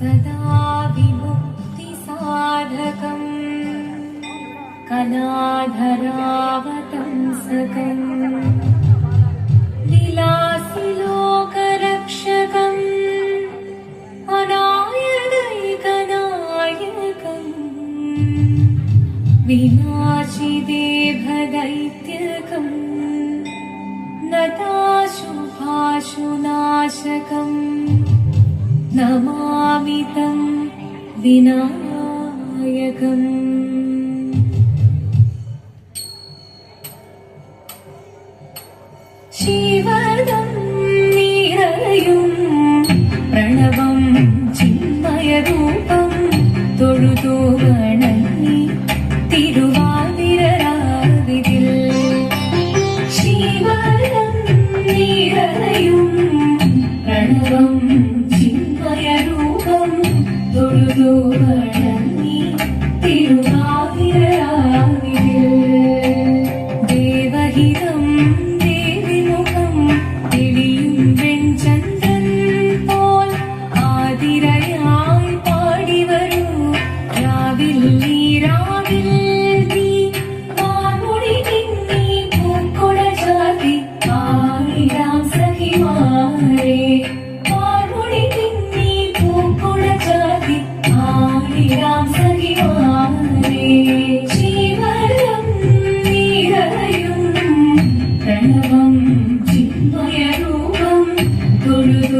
सदा विमुक्तिसाधकम् कनाधरावतं सकम् विलासिलोकरक्षकम् अनायणैतनायकम् नताशुभाशुनाशकम् दाशुभाशुनाशकम् നമാമിതം വിനായകം. ശിവദം നിറയും പ്രണവം ചിന്മയ രൂപം തൊഴുതോ വണങ്ങ தொழுதோ வணங்கி திருவாகிராகில் தேவகிதம் தேவிமுகம் தெளியும் வெண்சந்தன் போல் ஆதிரையாய் பாடி வரும். ராவில் நீராவில் Thank you.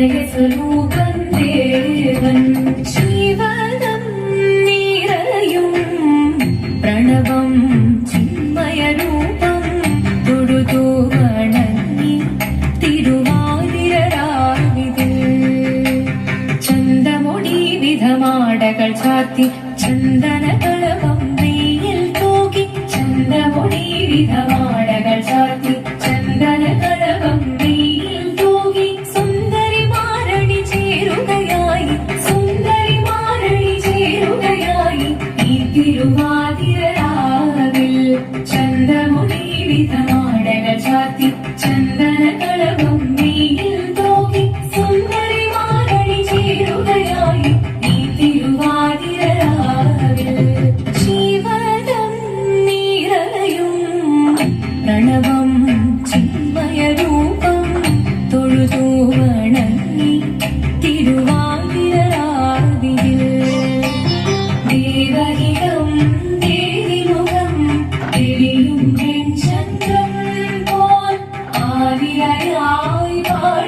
കനകസ്വരൂപം ദേവൻ നിറയും പ്രണവം ചിന്മയരൂപം ചാത്തി ചന്ദന കളവം തൂകി ചന്തമൊടി വിധമാ You.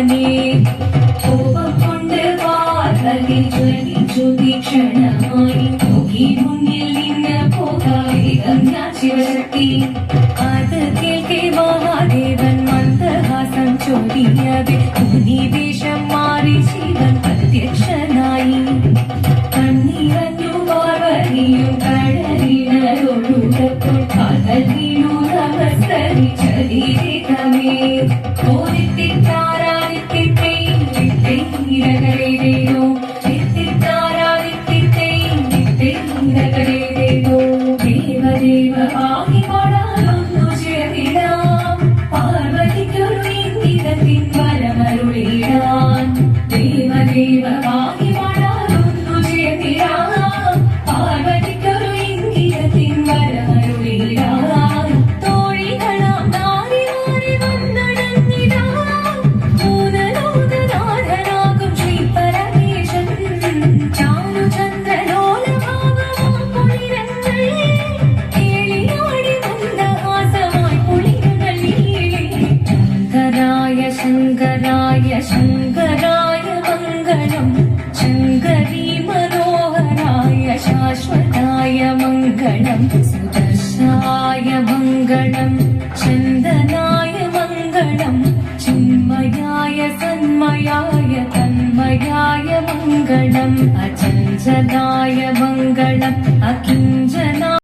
வாசனே கோபம் கொண்டு வார்த்தை ஜொலி ஜொலி க்ஷணமாய். முகி முன்னில் நின்ன போகாதே கங்கா சிவசக்தி. அது கேள்கே மகாதேவன் மந்தஹாசம் சொரியவே துணி வேஷம் மாறி ஜீவன் பிரத்யக்ஷனாயி கண்ணீரನ್ನು பார்வதியும் கடலினருள் காதல் நீனு நமஸ்கரி சரீரே പാർവതിക്കൊരു നിന്ദിതത്തിൻ പരമരുളിടാൻ ദേവദേവ शङ्कराय शङ्कराय मङ्गलम् शङ्करी मनोहराय शाश्वताय मङ्गलम् सुदर्शाय मङ्गलम् चन्दनाय मङ्गलम् चिन्मयाय सन्मयाय तन्मयाय मङ्गलम् अचञ्चलाय मङ्गलम् अकिञ्चनाय